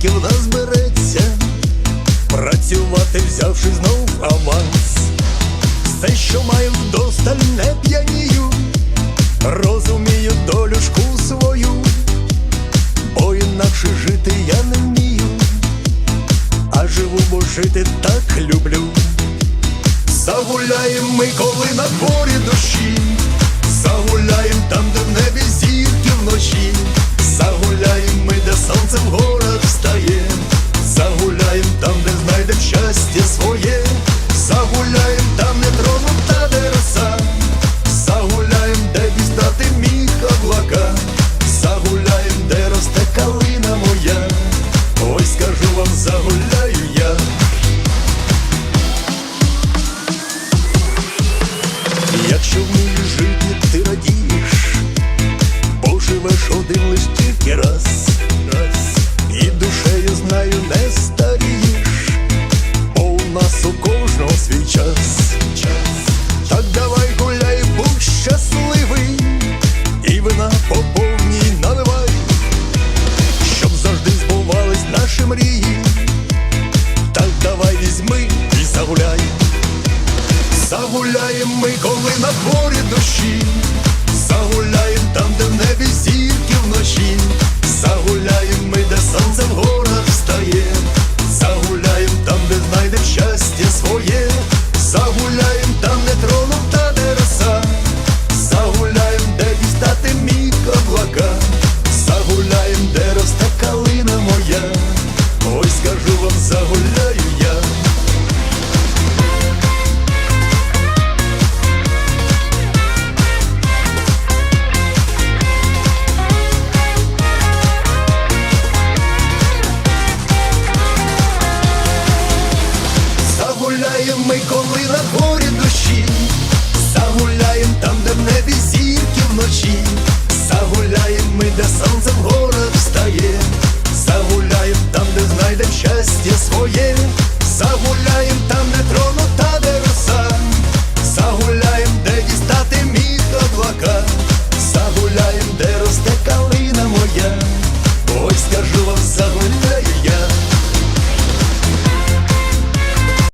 тільки в нас береться, працювати взявши знов аванс, все, що маю вдосталь, не п'янію, розумію долюшку свою, бо інакше жити я не вмію, а живу, бо жити так люблю. Загуляєм ми, коли на дворі душі, загуляєм там, де в небі зі. Якщо вмієш жити, ти радієш, бо живеш один лиш тільки раз, раз. І душею знаю, не старієш, бо у нас у кожного свій час. час. Так давай гуляй, будь щасливий, і вина по повній наливай, щоб завжди збувались наші мрії. загуляєм ми, коли на дворі дощі, загуляєм там, де в небі зірки вночі, загуляєм ми, де сонце в горах встає, загуляєм там, де знайдем щастя своє, загуляєм там, де троном та де роса, загуляєм, де дістати мікроблака, загуляєм, де росте калина моя, ось скажу вам загуляєм ми, коли на горі душі.